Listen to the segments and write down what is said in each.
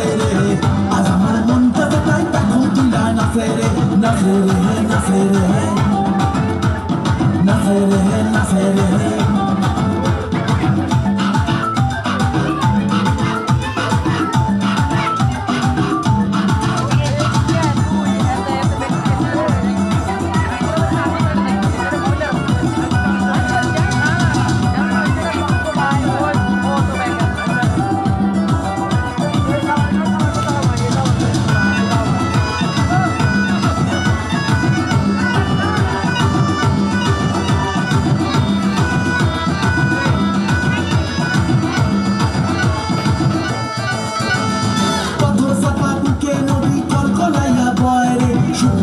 নাচে রে আজ আমার মনটা যে তাই এখন তুলা নাচে রে নাচে রে নাচে রে নাচে রে নাচে রে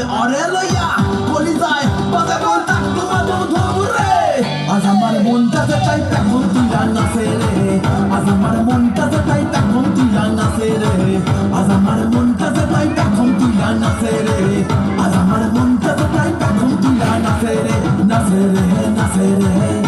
জামুরে অরে লইয়া বলি যায় বাজে বলতা তোমার ধরে আজ আমার মনটা যে তাই তেমন তুইলা নাচে রে। আজ আমার মনটা যে তাই তেমন তুইলা নাচে রে। আজ আমার মনটা যে তাই তেমন তুইলা নাচে রে। আজ আমার মনটা যে তাই তেমন তুইলা নাচে রে। নাচে রে নাচে রে।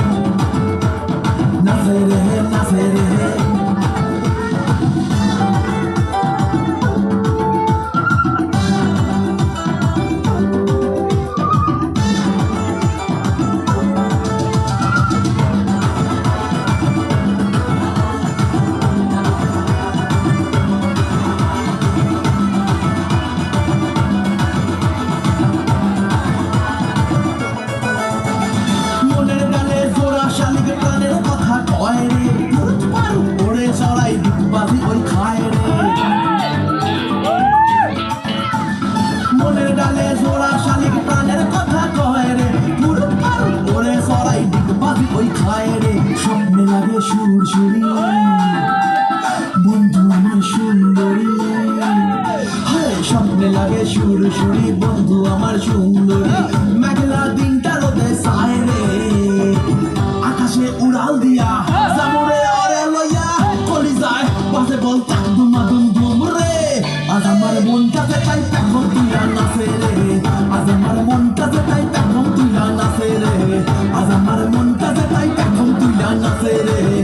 স্বপ্নে লাগে সুর সুরি বন্ধু আমার সুন্দরী। স্বপ্নে লাগে সুর সুরি বন্ধু আমার সুন্দরী। মেঘলা দিনটা রোদে সায় রে আকাশে উড়াল দিয়া জামুরে অরে লইয়া কলি যায়। বাসে বল তাক দুমা দুম দুম রে। আজ আমার মনটাতে তাই পেখম তুইলা নাচে রে। আজ আমার মনটাতে তাই রে